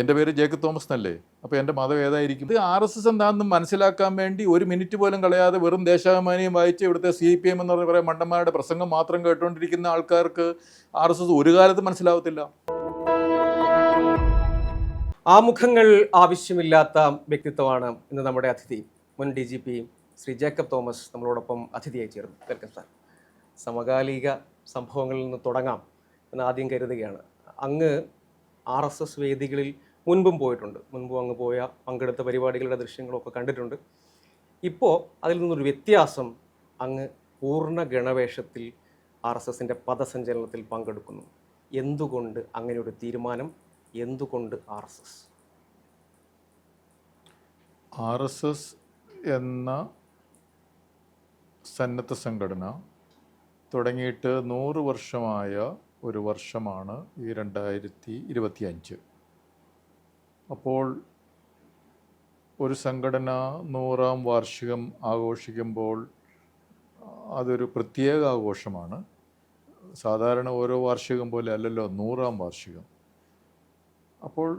എന്റെ പേര് Jacob Thomas എന്നല്ലേ? അപ്പോൾ എന്റെ മതം ഏതായിരിക്കും? ഇത് ആർ എസ് എസ് എന്താണെന്ന് മനസ്സിലാക്കാൻ വേണ്ടി ഒരു മിനിറ്റ് പോലും കളയാതെ വെറും ദേശാഭിമാനിയും വായിച്ച് ഇവിടുത്തെ സി പി എം എന്ന് പറഞ്ഞ കുറേ മണ്ടന്മാരുടെ പ്രസംഗം മാത്രം കേട്ടുകൊണ്ടിരിക്കുന്ന ആൾക്കാർക്ക് ആർ എസ് എസ് ഒരു കാലത്ത് മനസ്സിലാവത്തില്ല. ആമുഖങ്ങൾ ആവശ്യമില്ലാത്ത വ്യക്തിത്വമാണ് ഇന്ന് നമ്മുടെ അതിഥി. മുൻ D G P Shri Jacob Thomas നമ്മളോടൊപ്പം അതിഥിയായി ചേർന്നു വെൽക്കം സാർ. സമകാലിക സംഭവങ്ങളിൽ നിന്ന് തുടങ്ങാം എന്ന് ആദ്യം കരുതുകയാണ്. അങ്ങ് ആർ എസ് എസ് വേദികളിൽ മുൻപും പോയിട്ടുണ്ട്. മുൻപും അങ്ങ് പോയ പങ്കെടുത്ത പരിപാടികളുടെ ദൃശ്യങ്ങളൊക്കെ കണ്ടിട്ടുണ്ട്. ഇപ്പോൾ അതിൽ നിന്നൊരു വ്യത്യാസം അങ്ങ് പൂർണ ഗണവേഷത്തിൽ ആർ എസ് എസിന്റെ പദസഞ്ചലനത്തിൽ പങ്കെടുക്കുന്നു. എന്തുകൊണ്ട് അങ്ങനെ ഒരു തീരുമാനം? എന്തുകൊണ്ട് R S S? R S S എന്ന സന്നദ്ധ സംഘടന തുടങ്ങിയിട്ട് നൂറ് വർഷമായ ഒരു വർഷമാണ് ഈ രണ്ടായിരത്തി ഇരുപത്തി അഞ്ച് അപ്പോൾ ഒരു സംഘടന നൂറാം വാർഷികം ആഘോഷിക്കുമ്പോൾ അതൊരു പ്രത്യേക ആഘോഷമാണ്. സാധാരണ ഓരോ വാർഷികം പോലെ അല്ലല്ലോ നൂറാം വാർഷികം. അപ്പോൾ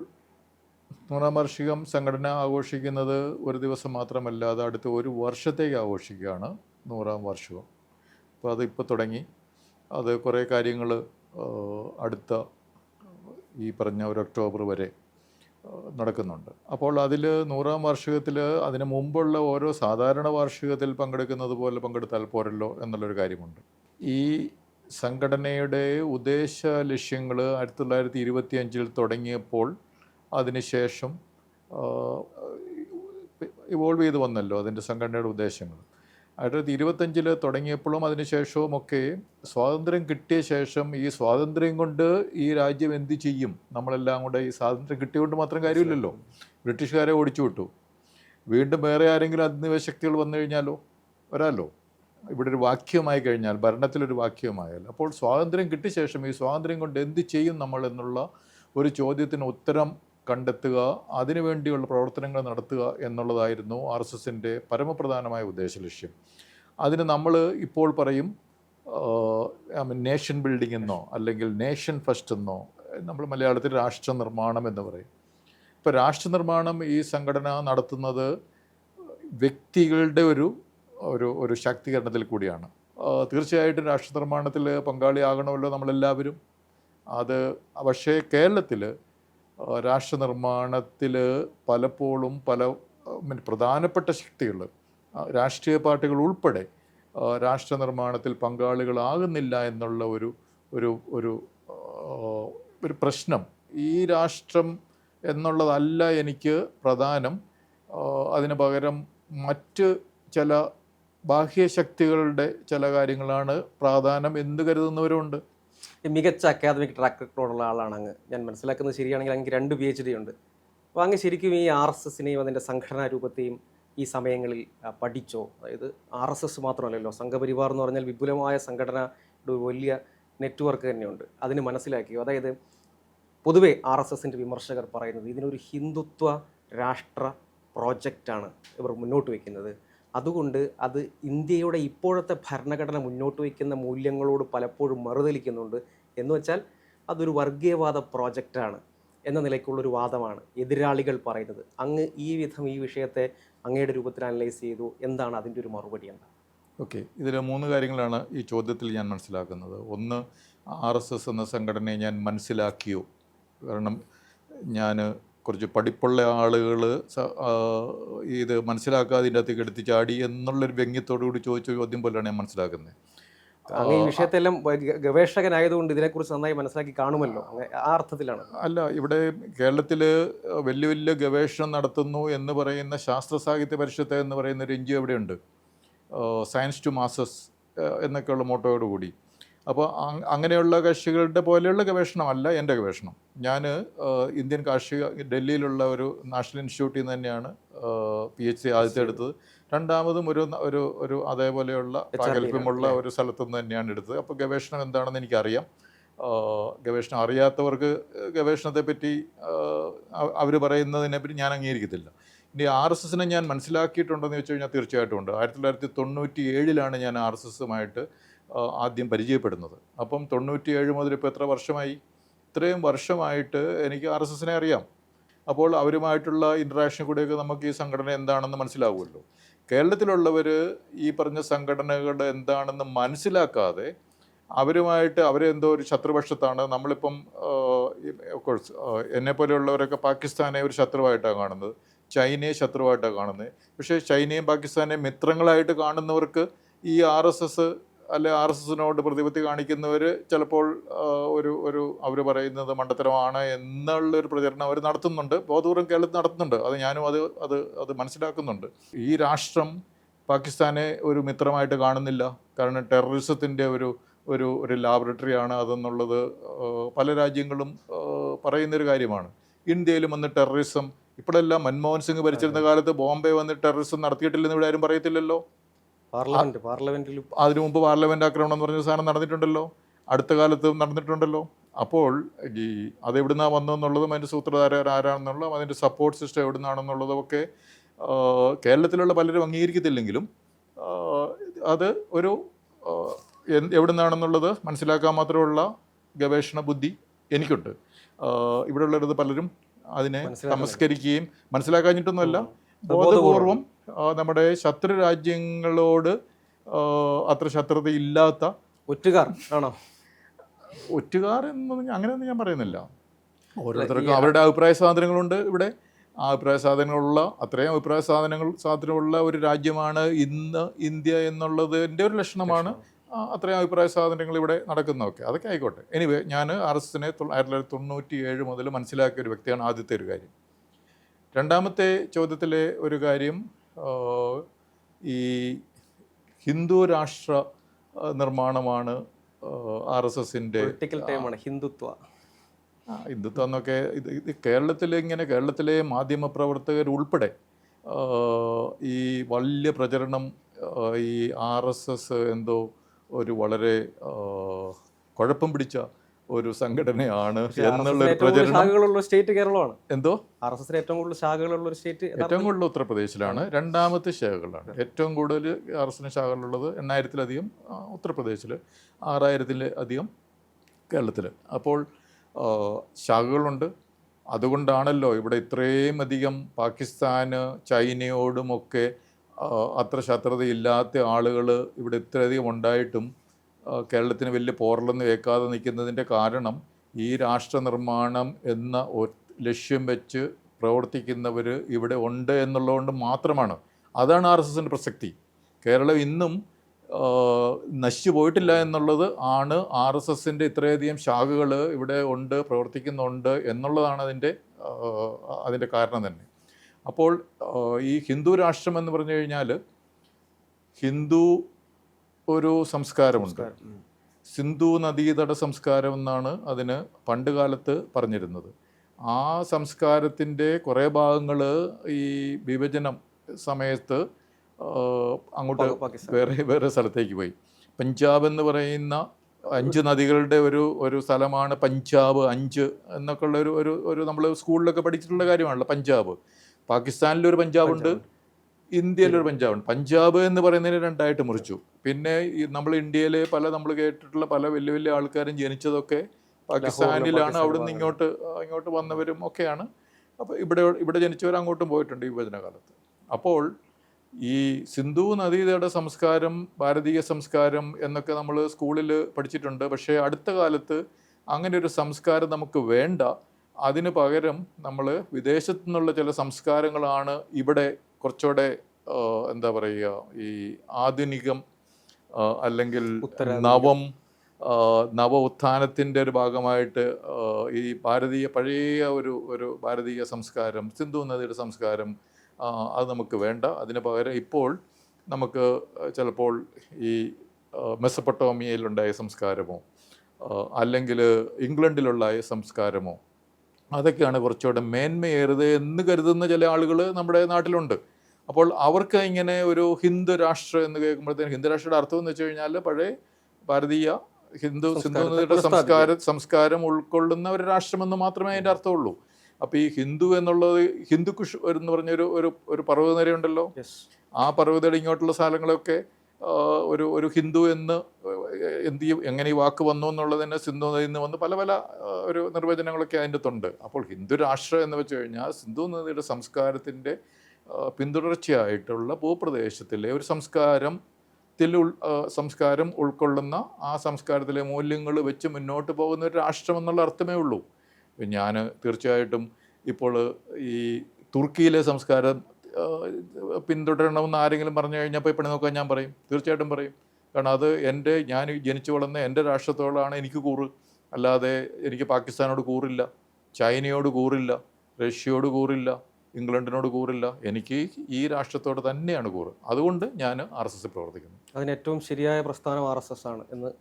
നൂറാം വാർഷികം സംഘടന ആഘോഷിക്കുന്നത് ഒരു ദിവസം മാത്രമല്ല അത് അടുത്ത ഒരു വർഷത്തേക്ക് ആഘോഷിക്കുകയാണ് നൂറാം വാർഷികം. അപ്പോൾ അത് ഇപ്പോൾ തുടങ്ങി. അത് കുറേ കാര്യങ്ങൾ അടുത്ത ഈ പറഞ്ഞ ഒരു ഒക്ടോബർ വരെ നടക്കുന്നുണ്ട്. അപ്പോൾ അതിൽ നൂറാം വാർഷികത്തിൽ അതിന് മുമ്പുള്ള ഓരോ സാധാരണ വാർഷികത്തിൽ പങ്കെടുക്കുന്നത് പോലെ പങ്കെടുത്താൽ പോരല്ലോ എന്നുള്ളൊരു കാര്യമുണ്ട്. ഈ സംഘടനയുടെ ഉദ്ദേശ ലക്ഷ്യങ്ങൾ ആയിരത്തി തൊള്ളായിരത്തി ഇരുപത്തി അഞ്ചിൽ തുടങ്ങിയപ്പോൾ അതിനുശേഷം ഇവോൾവ് ചെയ്ത് വന്നല്ലോ അതിന്റെ സംഘടനയുടെ ഉദ്ദേശങ്ങൾ. ആയിരത്തി തൊള്ളായിരത്തി ഇരുപത്തഞ്ചിൽ തുടങ്ങിയപ്പോഴും അതിനുശേഷവും ഒക്കെ സ്വാതന്ത്ര്യം കിട്ടിയ ശേഷം ഈ സ്വാതന്ത്ര്യം കൊണ്ട് ഈ രാജ്യം എന്ത് ചെയ്യും? നമ്മളെല്ലാം കൂടെ ഈ സ്വാതന്ത്ര്യം കിട്ടിയതുകൊണ്ട് മാത്രം കാര്യമില്ലല്ലോ. ബ്രിട്ടീഷുകാരെ ഓടിച്ചു വിട്ടു. വീണ്ടും വേറെ ആരെങ്കിലും അധിനിവേശ ശക്തികൾ വന്നു കഴിഞ്ഞാലോ? വരാമല്ലോ ഇവിടെ ഒരു വാക്യമായി കഴിഞ്ഞാൽ ഭരണത്തിലൊരു വാക്യമായാൽ. അപ്പോൾ സ്വാതന്ത്ര്യം കിട്ടിയ ശേഷം ഈ സ്വാതന്ത്ര്യം കൊണ്ട് എന്ത് ചെയ്യും നമ്മൾ എന്നുള്ള ഒരു ചോദ്യത്തിന് ഉത്തരം കണ്ടെത്തുക അതിനുവേണ്ടിയുള്ള പ്രവർത്തനങ്ങൾ നടത്തുക എന്നുള്ളതായിരുന്നു ആർ എസ് എസിന്റെ പരമപ്രധാനമായ ഉദ്ദേശലക്ഷ്യം അതിന് നമ്മൾ ഇപ്പോൾ പറയും നേഷൻ ബിൽഡിംഗ് എന്നോ അല്ലെങ്കിൽ നേഷൻ ഫസ്റ്റ് എന്നോ നമ്മൾ മലയാളത്തിൽ രാഷ്ട്ര നിർമ്മാണം എന്ന് പറയും. ഇപ്പോൾ രാഷ്ട്ര നിർമ്മാണം ഈ സംഘടന നടത്തുന്നത് വ്യക്തികളുടെ ഒരു ഒരു ഒരു ശാക്തീകരണത്തിൽ കൂടിയാണ്. തീർച്ചയായിട്ടും രാഷ്ട്ര നിർമ്മാണത്തിൽ പങ്കാളിയാകണമല്ലോ നമ്മളെല്ലാവരും. അത് പക്ഷേ കേരളത്തിൽ രാഷ്ട്ര നിർമ്മാണത്തിൽ പലപ്പോഴും പല പ്രധാനപ്പെട്ട ശക്തികൾ രാഷ്ട്രീയ പാർട്ടികൾ ഉൾപ്പെടെ രാഷ്ട്ര നിർമ്മാണത്തിൽ പങ്കാളികളാകുന്നില്ല എന്നുള്ള ഒരു ഒരു ഒരു ഒരു പ്രശ്നം ഈ രാഷ്ട്രം എന്നുള്ളതല്ല എനിക്ക് പ്രധാനം. അതിന് പകരം മറ്റ് ചില ബാഹ്യശക്തികളുടെ ചില കാര്യങ്ങളാണ് പ്രാധാന്യം എന്ന് കരുതുന്നവരുമുണ്ട് ഈ മികച്ച അക്കാദമിക് ട്രാക്ക് റെക്കോർഡുള്ള ആളാണ് അങ്ങ്. ഞാൻ മനസ്സിലാക്കുന്നത് ശരിയാണെങ്കിൽ അങ്ങ് രണ്ട് പി എച്ച് ഡി ഉണ്ട്. അപ്പോൾ അങ്ങ് ശരിക്കും ഈ ആർ എസ് എസിനെയും അതിന്റെ സംഘടനാ രൂപത്തെയും ഈ സമയങ്ങളിൽ പഠിച്ചോ? അതായത് ആർ എസ് എസ് മാത്രമല്ലല്ലോ സംഘപരിവാർ എന്ന് പറഞ്ഞാൽ വിപുലമായ സംഘടന വലിയ നെറ്റ്വർക്ക് തന്നെയുണ്ട്. അതിന് മനസ്സിലാക്കിയോ? അതായത് പൊതുവേ ആർ എസ് എസിന്റെ വിമർശകർ പറയുന്നത് ഇതിനൊരു ഹിന്ദുത്വ രാഷ്ട്ര പ്രോജക്റ്റാണ് ഇവർ മുന്നോട്ട് വയ്ക്കുന്നത് അതുകൊണ്ട് അത് ഇന്ത്യയുടെ ഇപ്പോഴത്തെ ഭരണഘടന മുന്നോട്ട് വയ്ക്കുന്ന മൂല്യങ്ങളോട് പലപ്പോഴും മറുതലിക്കുന്നുണ്ട്. എന്ന് വെച്ചാൽ അതൊരു വർഗീയവാദ പ്രോജക്റ്റാണ് എന്ന നിലയ്ക്കുള്ളൊരു വാദമാണ് എതിരാളികൾ പറയുന്നത്. അങ്ങ് ഈ വിധം ഈ വിഷയത്തെ അങ്ങയുടെ രൂപത്തിൽ അനലൈസ് ചെയ്തു എന്താണ് അതിന്റെ ഒരു മറുപടി എന്താ? ഓക്കെ. ഇതിൽ മൂന്ന് കാര്യങ്ങളാണ് ഈ ചോദ്യത്തിൽ ഞാൻ മനസ്സിലാക്കുന്നത്. ഒന്ന് ആർ എസ് എസ് എന്ന സംഘടനയെ ഞാൻ മനസ്സിലാക്കിയോ? കാരണം ഞാൻ കുറച്ച് പഠിപ്പുള്ള ആളുകൾ ഇത് മനസ്സിലാക്കാതെ ഇതിന്റെ അകത്തേക്ക് എടുത്ത് ചാടി എന്നുള്ളൊരു വ്യംഗ്യത്തോടു കൂടി ചോദിച്ച ചോദ്യം പോലെയാണ് ഞാൻ മനസ്സിലാക്കുന്നത്. അങ്ങ് ഈ വിഷയത്തെല്ലാം ഗവേഷകനായതുകൊണ്ട് ഇതിനെക്കുറിച്ച് നന്നായി മനസ്സിലാക്കി കാണുമല്ലോ. ആ അർത്ഥത്തിലാണ്. അല്ല ഇവിടെ കേരളത്തിൽ വലിയ വലിയ ഗവേഷണം നടത്തുന്നു എന്ന് പറയുന്ന ശാസ്ത്ര സാഹിത്യ പരിഷത്ത് എന്ന് പറയുന്ന ഒരു എൻ ജി ഒ എവിടെയുണ്ട് സയൻസ് ടു മാസസ് എന്നൊക്കെയുള്ള മോട്ടോയോട് കൂടി. അപ്പോൾ അങ്ങനെയുള്ള കക്ഷികളുടെ പോലെയുള്ള ഗവേഷണമല്ല എന്റെ ഗവേഷണം. ഞാൻ ഇന്ത്യൻ കാർഷിക ഡൽഹിയിലുള്ള ഒരു നാഷണൽ ഇൻസ്റ്റിറ്റ്യൂട്ടിൽ നിന്ന് തന്നെയാണ് പി എച്ച് ഡി ആദ്യത്തെ എടുത്തത്. രണ്ടാമതും ഒരു ഒരു ഒരു അതേപോലെയുള്ള പ്രാഗൽഭ്യമുള്ള ഒരു സ്ഥലത്തു നിന്ന് തന്നെയാണ് എടുത്തത്. അപ്പോൾ ഗവേഷണം എന്താണെന്ന് എനിക്കറിയാം. ഗവേഷണം അറിയാത്തവർക്ക് ഗവേഷണത്തെ പറ്റി അവർ പറയുന്നതിനെ പറ്റി ഞാൻ അംഗീകരിക്കത്തില്ല. ഇനി ആർ എസ് എസിനെ ഞാൻ മനസ്സിലാക്കിയിട്ടുണ്ടെന്ന് ചോദിച്ചു കഴിഞ്ഞാൽ തീർച്ചയായിട്ടും ഉണ്ട്. ആയിരത്തി തൊള്ളായിരത്തി തൊണ്ണൂറ്റി ഏഴിലാണ് ഞാൻ ആർ എസ് എസുമായിട്ട് ആദ്യം പരിചയപ്പെടുന്നത്. അപ്പം തൊണ്ണൂറ്റി ഏഴ് മുതൽ ഇപ്പോൾ എത്ര വർഷമായി? ഇത്രയും വർഷമായിട്ട് എനിക്ക് ആർ എസ് എസിനെ അറിയാം. അപ്പോൾ അവരുമായിട്ടുള്ള ഇൻട്രാക്ഷൻ കൂടെയൊക്കെ നമുക്ക് ഈ സംഘടന എന്താണെന്ന് മനസ്സിലാവുമല്ലോ. കേരളത്തിലുള്ളവർ ഈ പറഞ്ഞ സംഘടനകൾ എന്താണെന്ന് മനസ്സിലാക്കാതെ അവരുമായിട്ട് അവരെന്തോ ഒരു ശത്രുപക്ഷത്താണ്. നമ്മളിപ്പം കോഴ്സ് എന്നെ പോലെയുള്ളവരൊക്കെ പാകിസ്ഥാനെ ഒരു ശത്രുവായിട്ടാണ് കാണുന്നത്. ചൈനയെ ശത്രുവായിട്ടാണ് കാണുന്നത്. പക്ഷേ ചൈനയും പാകിസ്ഥാനെയും മിത്രങ്ങളായിട്ട് കാണുന്നവർക്ക് ഈ ആർ എസ് എസ് അല്ലെ ആർ എസ് എസിനോട് പ്രതിപത്തി കാണിക്കുന്നവർ ചിലപ്പോൾ ഒരു ഒരു അവർ പറയുന്നത് മണ്ടത്തരമാണ് എന്നുള്ളൊരു പ്രചരണം അവർ നടത്തുന്നുണ്ട്. ബോധപൂർവം കേരളത്തിൽ നടത്തുന്നുണ്ട്. അത് ഞാനും അത് അത് അത് മനസ്സിലാക്കുന്നുണ്ട്. ഈ രാഷ്ട്രം പാകിസ്ഥാനെ ഒരു മിത്രമായിട്ട് കാണുന്നില്ല. കാരണം ടെററിസത്തിന്റെ ഒരു ഒരു ഒരു ലാബറട്ടറിയാണ് അതെന്നുള്ളത് പല രാജ്യങ്ങളും പറയുന്നൊരു കാര്യമാണ്. ഇന്ത്യയിലും വന്ന് ടെററിസം ഇപ്പോഴെല്ലാം മൻമോഹൻ സിംഗ് ഭരിച്ചിരുന്ന കാലത്ത് ബോംബെ വന്ന് ടെററിസം നടത്തിയിട്ടില്ലെന്ന് ഇവിടെ ആരും പറയത്തില്ലല്ലോ. പാർലമെന്റ് പാർലമെന്റിൽ അതിനു മുമ്പ് പാർലമെന്റ് ആക്രമണം എന്ന് പറഞ്ഞ സാധനം നടന്നിട്ടുണ്ടല്ലോ. അടുത്ത കാലത്ത് നടന്നിട്ടുണ്ടല്ലോ. അപ്പോൾ ഈ അതെവിടുന്നാണ് വന്നതെന്നുള്ളതും അതിന്റെ സൂത്രധാരൻ ആരാണെന്നുള്ളതും അതിന്റെ സപ്പോർട്ട് സിസ്റ്റം എവിടുന്നാണെന്നുള്ളതും ഒക്കെ കേരളത്തിലുള്ള പലരും അംഗീകരിക്കത്തില്ലെങ്കിലും അത് ഒരു എവിടുന്നാണെന്നുള്ളത് മനസ്സിലാക്കാൻ മാത്രമുള്ള ഗവേഷണ ബുദ്ധി എനിക്കുണ്ട്. ഇവിടെയുള്ളവരത് പലരും അതിനെ നമസ്കരിക്കുകയും മനസ്സിലാക്കാഞ്ഞിട്ടൊന്നുമല്ല ബോധപൂർവം നമ്മുടെ ശത്രു രാജ്യങ്ങളോട് അത്ര ശത്രുത ഇല്ലാത്ത ഒറ്റുകാർ ആണോ? ഒറ്റുകാർ എന്നൊന്നും അങ്ങനെയൊന്നും ഞാൻ പറയുന്നില്ല. ഓരോരുത്തർക്കും അവരുടെ അഭിപ്രായ സ്വാതന്ത്ര്യങ്ങളുണ്ട് ഇവിടെ. ആ അഭിപ്രായ സാധനങ്ങളുള്ള അത്രയും അഭിപ്രായ സാധനങ്ങൾ സാധനമുള്ള ഒരു രാജ്യമാണ് ഇന്ന് ഇന്ത്യ എന്നുള്ളതിന്റെ ഒരു ലക്ഷണമാണ് അത്രയും അഭിപ്രായ സ്വാതന്ത്ര്യങ്ങൾ ഇവിടെ നടക്കുന്നതൊക്കെ. അതൊക്കെ ആയിക്കോട്ടെ. എനിവേ ഞാൻ ആർ എസ് എസിനെ ആയിരത്തി തൊള്ളായിരത്തി തൊണ്ണൂറ്റി ഏഴ് മുതൽ മനസ്സിലാക്കിയ ഒരു വ്യക്തിയാണ് ആദ്യത്തെ ഒരു കാര്യം. രണ്ടാമത്തെ ചോദ്യത്തിലെ ഒരു കാര്യം ഈ ഹിന്ദു രാഷ്ട്ര നിർമ്മാണമാണ് ആർ എസ് എസിന്റെ ഹിന്ദുത്വ. ഹിന്ദുത്വം എന്നൊക്കെ ഇത് ഇത് കേരളത്തിൽ ഇങ്ങനെ കേരളത്തിലെ മാധ്യമപ്രവർത്തകർ ഉൾപ്പെടെ ഈ വലിയ പ്രചരണം ഈ ആർ എസ് എസ് എന്തോ ഒരു വളരെ കുഴപ്പം പിടിച്ച ഒരു സംഘടനയാണ് പ്രചരണം. സ്റ്റേറ്റ് കേരളമാണ്. എന്തോ? ആർ എസ് എസിന് ഏറ്റവും കൂടുതൽ ശാഖകളുള്ള ഒരു സ്റ്റേറ്റ് ഏറ്റവും കൂടുതൽ ഉത്തർപ്രദേശിലാണ്. രണ്ടാമത്തെ ശാഖകളാണ്. ഏറ്റവും കൂടുതൽ ആർ എസ് എസിന് ശാഖകളുള്ളത് എണ്ണായിരത്തിലധികം ഉത്തർപ്രദേശിൽ ആറായിരത്തിൽ അധികം കേരളത്തിൽ അപ്പോൾ ശാഖകളുണ്ട്. അതുകൊണ്ടാണല്ലോ ഇവിടെ ഇത്രയും അധികം പാകിസ്ഥാന് ചൈനയോടുമൊക്കെ അത്ര ശത്രുതയില്ലാത്ത ആളുകൾ ഇവിടെ ഇത്രയധികം ഉണ്ടായിട്ടും കേരളത്തിന് വലിയ പോറലൊന്നും കേൾക്കാതെ നിൽക്കുന്നതിന്റെ കാരണം ഈ രാഷ്ട്രനിർമ്മാണം എന്ന ലക്ഷ്യം വെച്ച് പ്രവർത്തിക്കുന്നവർ ഇവിടെ ഉണ്ട് എന്നുള്ളതുകൊണ്ട് മാത്രമാണ്. അതാണ് ആർ എസ് എസിന്റെ പ്രസക്തി. കേരളം ഇന്നും നശിച്ചു പോയിട്ടില്ല എന്നുള്ളത് ആണ് ആർ എസ് എസിന്റെ ഇത്രയധികം ശാഖകൾ ഇവിടെ ഉണ്ട് പ്രവർത്തിക്കുന്നുണ്ട് എന്നുള്ളതാണ് അതിന്റെ അതിന്റെ കാരണം തന്നെ. അപ്പോൾ ഈ ഹിന്ദു രാഷ്ട്രം എന്ന് പറഞ്ഞു കഴിഞ്ഞാൽ ഹിന്ദു ഒരു സംസ്കാരമുണ്ട്. സിന്ധു നദീതട സംസ്കാരം എന്നാണ് അതിന് പണ്ട് കാലത്ത് പറഞ്ഞിരുന്നത്. ആ സംസ്കാരത്തിന്റെ കുറേ ഭാഗങ്ങൾ ഈ വിഭജനം സമയത്ത് അങ്ങോട്ട് വേറെ വേറെ സ്ഥലത്തേക്ക് പോയി. പഞ്ചാബ് എന്ന് പറയുന്ന അഞ്ച് നദികളുടെ ഒരു ഒരു സ്ഥലമാണ് പഞ്ചാബ് അഞ്ച് എന്നൊക്കെ ഉള്ള ഒരു ഒരു ഒരു നമ്മൾ സ്കൂളിലൊക്കെ പഠിച്ചിട്ടുള്ള കാര്യമാണല്ലോ പഞ്ചാബ്. പാകിസ്ഥാനിലൊരു ഇന്ത്യയിലൊരു പഞ്ചാബുണ്ട്. പഞ്ചാബ് എന്ന് പറയുന്നതിന് രണ്ടായിട്ട് മുറിച്ചു. പിന്നെ ഈ നമ്മൾ ഇന്ത്യയിലെ പല നമ്മൾ കേട്ടിട്ടുള്ള പല വലിയ വലിയ ആൾക്കാരും ജനിച്ചതൊക്കെ പാകിസ്ഥാനിലാണ് അവിടെ നിന്ന് ഇങ്ങോട്ട് ഇങ്ങോട്ട് വന്നവരും ഒക്കെയാണ്. അപ്പോൾ ഇവിടെ ഇവിടെ ജനിച്ചവർ അങ്ങോട്ടും പോയിട്ടുണ്ട് ഈ വിഭജനകാലത്ത്. അപ്പോൾ ഈ സിന്ധു നദീതയുടെ സംസ്കാരം ഭാരതീയ സംസ്കാരം എന്നൊക്കെ നമ്മൾ സ്കൂളിൽ പഠിച്ചിട്ടുണ്ട്. പക്ഷേ അടുത്ത കാലത്ത് അങ്ങനെ ഒരു സംസ്കാരം നമുക്ക് വേണ്ട. അതിന് പകരം നമ്മൾ വിദേശത്തു നിന്നുള്ള ചില സംസ്കാരങ്ങളാണ് ഇവിടെ കുറച്ചുകൂടെ എന്താ പറയുക ഈ ആധുനികം അല്ലെങ്കിൽ നവം നവ ഉത്ഥാനത്തിന്റെ ഒരു ഭാഗമായിട്ട് ഈ ഭാരതീയ പഴയ ഒരു ഒരു ഭാരതീയ സംസ്കാരം സിന്ധു നദിയുടെ സംസ്കാരം അത് നമുക്ക് വേണ്ട. അതിന് പകരം ഇപ്പോൾ നമുക്ക് ചിലപ്പോൾ ഈ മെസ്സപ്പട്ടോമിയയിലുണ്ടായ സംസ്കാരമോ അല്ലെങ്കിൽ ഇംഗ്ലണ്ടിലുള്ളായ സംസ്കാരമോ അതൊക്കെയാണ് കുറച്ചുകൂടെ മേന്മയേറുത് എന്ന് കരുതുന്ന ചില ആളുകൾ നമ്മുടെ നാട്ടിലുണ്ട്. അപ്പോൾ അവർക്ക് ഇങ്ങനെ ഒരു ഹിന്ദു രാഷ്ട്രം എന്ന് കേൾക്കുമ്പോഴത്തേക്കും ഹിന്ദു രാഷ്ട്രയുടെ അർത്ഥം എന്ന് വെച്ച് കഴിഞ്ഞാൽ പഴയ ഭാരതീയ ഹിന്ദു സിന്ധു നദിയുടെ. സംസ്കാര സംസ്കാരം ഉൾക്കൊള്ളുന്ന ഒരു രാഷ്ട്രമെന്ന് മാത്രമേ അതിന്റെ അർത്ഥമുള്ളൂ അപ്പോൾ ഈ ഹിന്ദു എന്നുള്ളത് ഹിന്ദുക്കുഷ് എന്ന് പറഞ്ഞൊരു ഒരു ഒരു പർവതനിരയുണ്ടല്ലോ. ആ പർവതയുടെ ഇങ്ങോട്ടുള്ള സ്ഥലങ്ങളൊക്കെ ഒരു ഒരു ഹിന്ദു എന്ന് എന്ത് ചെയ്യും എങ്ങനെ ഈ വാക്ക് വന്നു എന്നുള്ളതിന് സിന്ധു നദിയിൽ നിന്ന് വന്ന് പല പല ഒരു നിർവചനങ്ങളൊക്കെ അതിന്റെ അകത്തുണ്ട് അപ്പോൾ ഹിന്ദു രാഷ്ട്രം എന്ന് വെച്ച് കഴിഞ്ഞാൽ സിന്ധു നദിയുടെ സംസ്കാരത്തിന്റെ പിന്തുടർച്ചയായിട്ടുള്ള ഭൂപ്രദേശത്തിലെ ഒരു സംസ്കാരത്തിൽ ഉൾ സംസ്കാരം ഉൾക്കൊള്ളുന്ന ആ സംസ്കാരത്തിലെ മൂല്യങ്ങൾ വെച്ച് മുന്നോട്ട് പോകുന്ന ഒരു രാഷ്ട്രം എന്നുള്ള അർത്ഥമേ ഉള്ളൂ. ഞാൻ തീർച്ചയായിട്ടും ഇപ്പോൾ ഈ തുർക്കിയിലെ സംസ്കാരം പിന്തുടരണമെന്ന് ആരെങ്കിലും പറഞ്ഞു കഴിഞ്ഞാൽ ഇപ്പോൾ പണി നോക്കാൻ ഞാൻ പറയും. തീർച്ചയായിട്ടും പറയും. കാരണം അത് എന്റെ ഞാൻ ജനിച്ചു വളർന്ന എന്റെ രാഷ്ട്രത്തോടാണ് എനിക്ക് കൂറ്. അല്ലാതെ എനിക്ക് പാകിസ്ഥാനോട് കൂറില്ല ചൈനയോട് കൂറില്ല റഷ്യയോട് കൂറില്ല ഇംഗ്ലണ്ടിനോട് കൂറില്ല. എനിക്ക് ഈ രാഷ്ട്രത്തോട് തന്നെയാണ് കൂറ്. അതുകൊണ്ട് ഞാൻ ആർ എസ് എസ് പ്രവർത്തിക്കുന്നു. അതിന് ഏറ്റവും ശരിയായ പ്രസ്ഥാനം ആർ എസ് എസ് ആണ് എന്ന്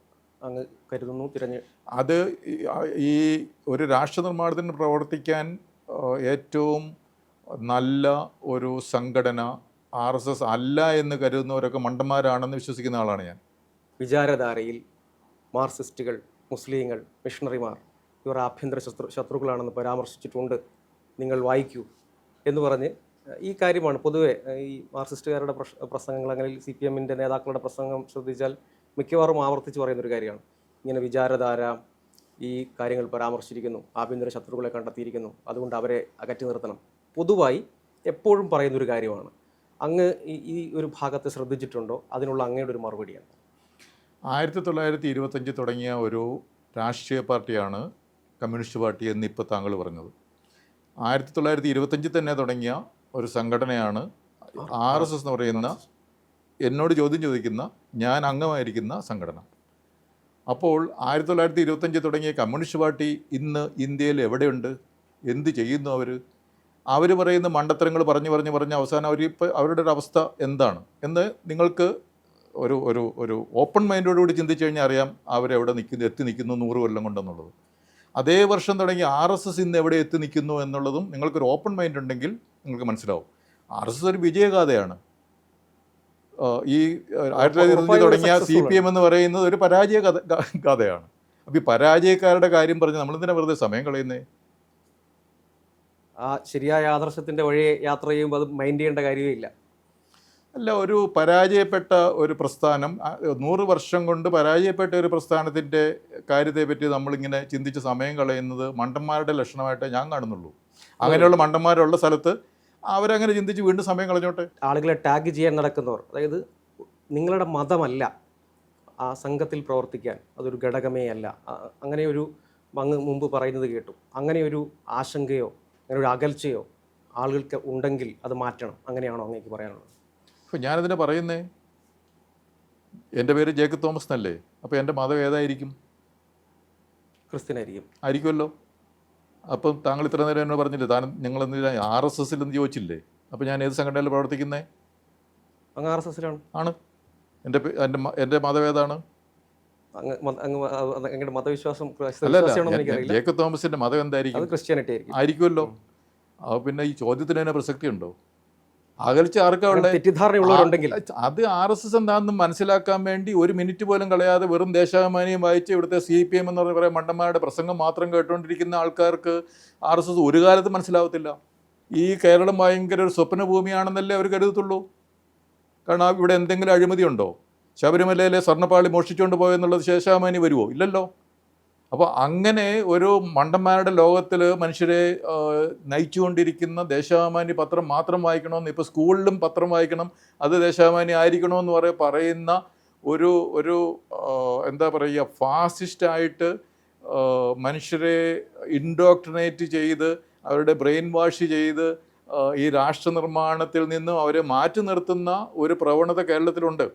അങ്ങ് കരുതുന്നു തിരഞ്ഞ് അത് ഈ- ഈ ഒരു രാഷ്ട്ര നിർമ്മാണത്തിന് പ്രവർത്തിക്കാൻ ഏറ്റവും നല്ല ഒരു സംഘടന ആർ എസ് എസ് അല്ല എന്ന് കരുതുന്നവരൊക്കെ മണ്ടന്മാരാണെന്ന് വിശ്വസിക്കുന്ന ആളാണ് ഞാൻ. വിചാരധാരയിൽ മാർസിസ്റ്റുകൾ മുസ്ലിങ്ങൾ മിഷണറിമാർ ഇവർ ആഭ്യന്തര ശത്രു ശത്രുക്കളാണെന്ന് പരാമർശിച്ചിട്ടുണ്ട്. നിങ്ങൾ വായിക്കൂ. എന്ന് പറഞ്ഞ് ഈ കാര്യമാണ് പൊതുവെ ഈ മാർക്സിസ്റ്റുകാരുടെ പ്രസംഗങ്ങൾ അങ്ങനെ സി പി എമ്മിന്റെ നേതാക്കളുടെ പ്രസംഗം ശ്രദ്ധിച്ചാൽ മിക്കവാറും ആവർത്തിച്ച് പറയുന്നൊരു കാര്യമാണ്. ഇങ്ങനെ വിചാരധാര ഈ കാര്യങ്ങൾ പരാമർശിച്ചിരിക്കുന്നു ആഭ്യന്തര ശത്രുക്കളെ കണ്ടെത്തിയിരിക്കുന്നു അതുകൊണ്ട് അവരെ അകറ്റി നിർത്തണം. പൊതുവായി എപ്പോഴും പറയുന്നൊരു കാര്യമാണ്. അങ്ങ് ഈ ഒരു ഭാഗത്തെ ശ്രദ്ധിച്ചിട്ടുണ്ടോ? അതിനുള്ള അങ്ങയുടെ ഒരു മറുപടിയാണ്. ആയിരത്തി തൊള്ളായിരത്തി ഇരുപത്തഞ്ച് തുടങ്ങിയ ഒരു രാഷ്ട്രീയ പാർട്ടിയാണ് കമ്മ്യൂണിസ്റ്റ് പാർട്ടി എന്നിപ്പോൾ താങ്കൾ പറഞ്ഞത്. ആയിരത്തി തൊള്ളായിരത്തി ഇരുപത്തഞ്ചിൽ തന്നെ തുടങ്ങിയ ഒരു സംഘടനയാണ് ആർ എസ് എസ് എന്ന് പറയുന്ന എന്നോട് ചോദ്യം ചോദിക്കുന്ന ഞാൻ അംഗമായിരിക്കുന്ന സംഘടന. അപ്പോൾ ആയിരത്തി തൊള്ളായിരത്തി ഇരുപത്തഞ്ച് തുടങ്ങിയ കമ്മ്യൂണിസ്റ്റ് പാർട്ടി ഇന്ന് ഇന്ത്യയിൽ എവിടെയുണ്ട്? എന്ത് ചെയ്യുന്നു അവർ അവർ പറയുന്ന മണ്ടത്തരങ്ങൾ പറഞ്ഞു പറഞ്ഞു പറഞ്ഞ് അവസാനം അവർ ഇപ്പോൾ അവരുടെ ഒരു അവസ്ഥ എന്താണ്? എന്ന് നിങ്ങൾക്ക് ഒരു ഒരു ഒരു ഓപ്പൺ മൈൻഡോടുകൂടി ചിന്തിച്ചു കഴിഞ്ഞാൽ അറിയാം അവരെവിടെ നിൽക്കുന്നു എത്തി നിൽക്കുന്നു നൂറ് കൊല്ലം കൊണ്ടെന്നുള്ളത്. അതേ വർഷം തുടങ്ങി ആർ എസ് എസ് ഇന്ന് എവിടെ എത്തി നിൽക്കുന്നു എന്നുള്ളതും നിങ്ങൾക്കൊരു ഓപ്പൺ മൈൻഡ് ഉണ്ടെങ്കിൽ നിങ്ങൾക്ക് മനസ്സിലാവും. ആർ എസ് എസ് ഒരു വിജയഗാഥയാണ്. ഈ ആയിരത്തി തൊള്ളായിരത്തി തുടങ്ങിയ സി പി എം എന്ന് പറയുന്നത് ഒരു പരാജയ കഥ ഗ- ഗാഥയാണ്. അപ്പോൾ ഈ പരാജയക്കാരുടെ കാര്യം പറഞ്ഞ് നമ്മളെന്തിനാ വെറുതെ സമയം കളയുന്നേ? ആ ശരിയായ ആദർശത്തിന്റെ വഴി യാത്ര ചെയ്യുമ്പോൾ അത് മൈൻഡ് ചെയ്യേണ്ട കാര്യമേ ഇല്ല അല്ല ഒരു പരാജയപ്പെട്ട ഒരു പ്രസ്ഥാനം നൂറ് വർഷം കൊണ്ട് പരാജയപ്പെട്ട ഒരു പ്രസ്ഥാനത്തിന്റെ കാര്യത്തെപ്പറ്റി നമ്മളിങ്ങനെ ചിന്തിച്ച് സമയം കളയുന്നത് മണ്ടന്മാരുടെ ലക്ഷണമായിട്ട് ഞാൻ കാണുന്നുള്ളൂ. അങ്ങനെയുള്ള മണ്ടന്മാരുള്ള സ്ഥലത്ത് അവരങ്ങനെ ചിന്തിച്ച് വീണ്ടും സമയം കളഞ്ഞോട്ടെ? ആളുകളെ ടാഗ് ചെയ്യാൻ നടക്കുന്നവർ അതായത് നിങ്ങളുടെ മതമല്ല ആ സംഘത്തിൽ പ്രവർത്തിക്കാൻ അതൊരു ഘടകമേ അല്ല. അങ്ങനെ ഒരു അങ്ങ് മുമ്പ് പറയുന്നത് കേട്ടു. അങ്ങനെ ഒരു ആശങ്കയോ അങ്ങനെ ഒരു അകൽച്ചയോ ആളുകൾക്ക് ഉണ്ടെങ്കിൽ അത് മാറ്റണം. അങ്ങനെയാണോ അങ്ങേക്ക് പറയാനുള്ളത്? അപ്പോൾ ഞാനതിനെ പറയുന്നേ? എന്റെ പേര് ജേക്കബ് തോമസ് എന്നല്ലേ? അപ്പോൾ എന്റെ മതം ഏതായിരിക്കും? ക്രിസ്ത്യനായിരിക്കും. ആയിരിക്കുമല്ലോ. അപ്പം താങ്കൾ ഇത്ര നേരം എന്നോട് പറഞ്ഞില്ലേ താൻ നിങ്ങൾ എന്തിനാ ആർ എസ് എസിൽ എന്ന് ചോദിച്ചില്ലേ? അപ്പോൾ ഞാൻ ഏത് സംഘടനയിൽ പ്രവർത്തിക്കുന്നേ? അങ്ങ് ആർ എസ് എസിലാണ്. ആണ്. എന്റെ എന്റെ എന്റെ മതം ഏതാണ്? അങ്ങയുടെ മതവിശ്വാസം ജേക്കബ് തോമസിന്റെ മതം എന്തായിരിക്കും? ക്രിസ്ത്യാനിറ്റി ആയിരിക്കും ആയിരിക്കുമല്ലോ. അപ്പോൾ പിന്നെ ഈ ചോദ്യത്തിന് തന്നെ പ്രസക്തി ഉണ്ടോ അകൽച്ച ആർക്കാ ഉള്ളത് തെറ്റിദ്ധാരണയുള്ളവരുണ്ടെങ്കിൽ. അത് ആർ എസ് എസ് എന്താണെന്ന് മനസ്സിലാക്കാൻ വേണ്ടി ഒരു മിനിറ്റ് പോലും കളയാതെ വെറും ദേശാഭിമാനിയും വായിച്ച് ഇവിടുത്തെ സി പി എം എന്ന് പറഞ്ഞ കുറേ മണ്ടന്മാരുടെ പ്രസംഗം മാത്രം കേട്ടുകൊണ്ടിരിക്കുന്ന ആൾക്കാർക്ക് ആർ എസ് എസ് ഒരു കാലത്ത് മനസ്സിലാവത്തില്ല. ഈ കേരളം ഭയങ്കര ഒരു സ്വപ്ന ഭൂമിയാണെന്നല്ലേ അവർ കരുതത്തുള്ളൂ? കാരണം ഇവിടെ എന്തെങ്കിലും അഴിമതി ഉണ്ടോ ശബരിമലയിലെ സ്വർണപ്പാളി മോഷ്ടിച്ചുകൊണ്ട് പോയെന്നുള്ളത് ശേഷാമാനി വരുമോ ഇല്ലല്ലോ. അപ്പോൾ അങ്ങനെ ഒരു മണ്ടന്മാരുടെ ലോകത്തിൽ മനുഷ്യരെ നയിച്ചുകൊണ്ടിരിക്കുന്ന ദേശാഭിമാനി പത്രം മാത്രം വായിക്കണമെന്ന് ഇപ്പോൾ സ്കൂളിലും പത്രം വായിക്കണം അത് ദേശാഭിമാനി ആയിരിക്കണമെന്ന് പറയ പറയുന്ന ഒരു ഒരു എന്താ പറയുക ഫാസിസ്റ്റായിട്ട് മനുഷ്യരെ ഇൻഡോക്ട്രിനേറ്റ് ചെയ്ത് അവരുടെ ബ്രെയിൻ വാഷ് ചെയ്ത് ഈ രാഷ്ട്ര നിർമ്മാണത്തിൽ നിന്നും അവരെ മാറ്റി നിർത്തുന്ന ഒരു പ്രവണത കേരളത്തിലുണ്ട്.